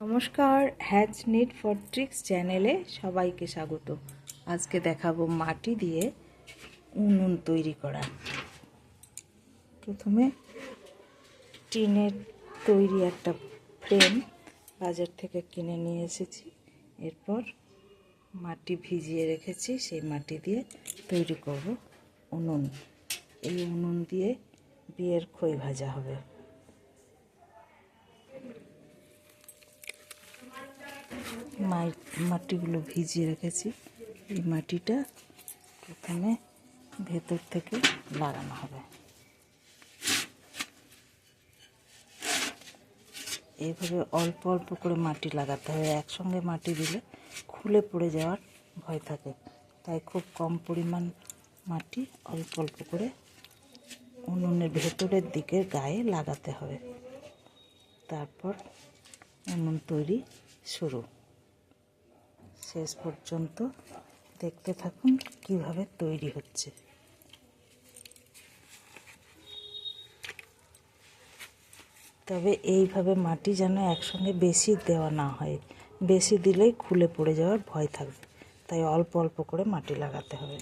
নমস্কার hatch NEET for tricks চ্যানেলে সবাইকে স্বাগত। আজকে দেখাবো মাটি দিয়ে উনুন তৈরি করা। প্রথমে টিনের তৈরি একটা ফ্রেম বাজার থেকে কিনে নিয়ে এসেছি। এরপর মাটি ভিজিয়ে রেখেছি, সেই মাটি দিয়ে তৈরি করব উনুন। এই উনুন দিয়ে বিয়ের খই ভাজা হবে। মাটিগুলো ভিজিয়ে রেখেছি। এই মাটিটা প্রথমে ভেতর থেকে লাগানো হবে। এইভাবে অল্প অল্প করে মাটি লাগাতে হবে। একসঙ্গে মাটি দিলে খুলে পড়ে যাওয়ার ভয় থাকে। তাই খুব কম পরিমাণ মাটি অল্প অল্প করে উনুনের ভেতরের দিকে গায়ে লাগাতে হবে। তারপর উনুন তৈরি শুরু। শেষ পর্যন্ত দেখতে থাকুন কীভাবে তৈরি হচ্ছে। তবে এইভাবে মাটি যেন একসঙ্গে বেশি দেওয়া না হয়, বেশি দিলেই খুলে পড়ে যাওয়ার ভয় থাকবে। তাই অল্প অল্প করে মাটি লাগাতে হবে।